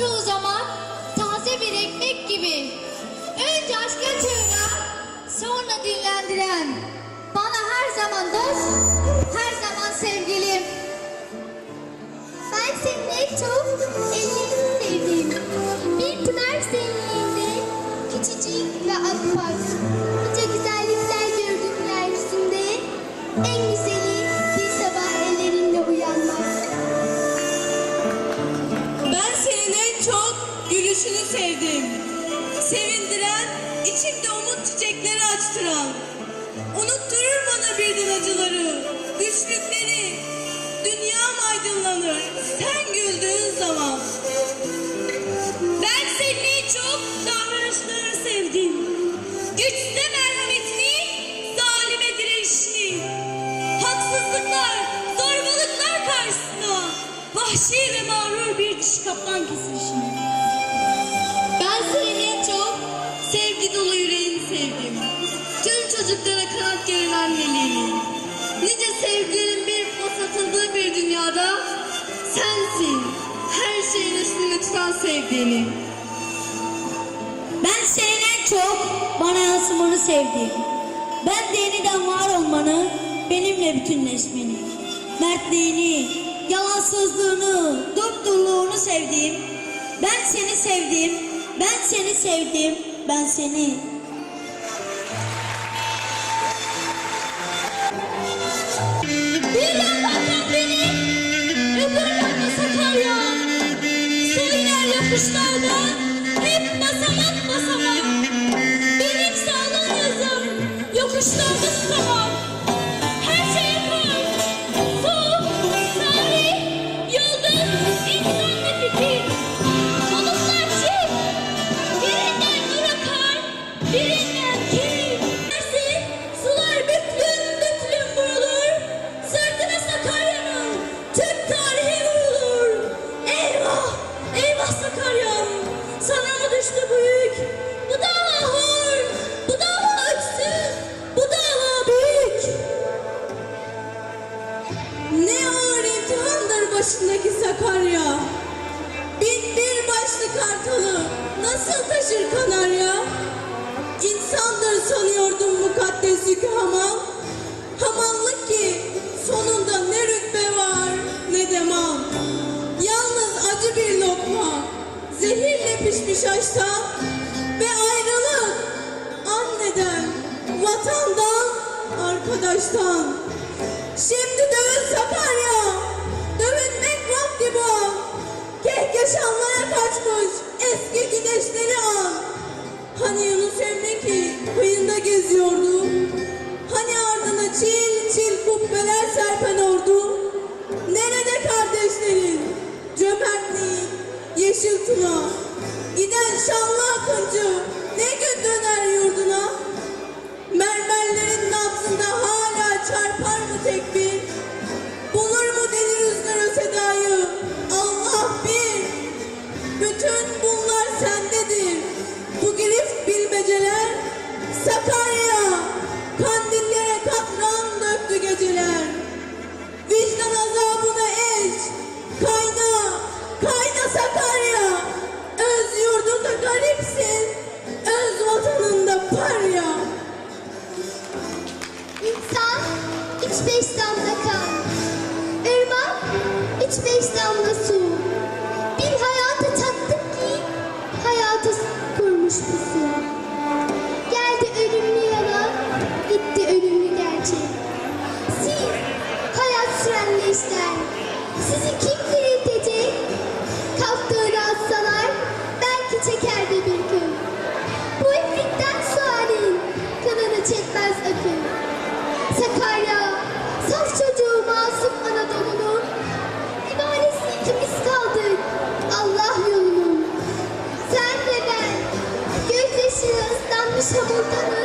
çoğu zaman taze bir ekmek gibi. Önce aşka çığıran, sonra dinlendiren. Bana her zaman dost, her zaman sevgilim. Ben senin en çok ellerini sevdiğim. Bir pınar serinliğinde, küçücük ve akbak. Gülüşünü sevdim. Sevindiren, içimde umut çiçekleri açtıran. Unutturur bana birden acıları, güçlükleri. Dünyam aydınlanır sen güldüğün zaman. Ben senin en çok davranışlarını sevdim. Güçte merhametini, zalime direnişini. Haksızlıklar, zorbalıklar karşısında vahşi ve mağrur bir dişi kaplan kesilişini. Anneliğini. Nice sevgilerin bir atıldığı bir dünyada sensin her şeyin üstünde tutan sevdiğini. Ben senin en çok bana yansımanı sevdim. Ben de yeniden var olmanı, benimle bütünleşmeni. Mertliğini, yalansızlığını, durdurluğunu sevdim. Ben seni sevdim, ben seni sevdim, ben seni. Bir yandan beni, yandan Sakarya. Sol iner yapışlarda, hep basamak basamak. Benim sağlam yazım, yokuşlarda pişmiş aştan ve ayrılık anneden, vatandan, arkadaştan. Şimdi dövün Sakarya, dövünmek vakti bu an. Kehkeşanlara kaçmış eski güneşleri an. Hani Yunus Emre ki kıyında geziyordu. Hani ardına çil çil kubbeler serpen ordu. Mı tekbir? Bulur mu deli rüzgar sedayı? Allah bir. Bütün bunlar sendedir. Bu girift bilmeceler Sakarya iç beş damla kan. Irmak iç beş damla su. Bir hayata çattık ki hayata kurmuş bu su. Geldi ölümlü yalan, gitti ölümlü gerçek. Siz hayat süren leşler, sizi kim diriltecek? Kalktığını atsalar belki çeker de bir gün. Bu ifritten sualin kanını çekmez akıl. Sakarya, Sen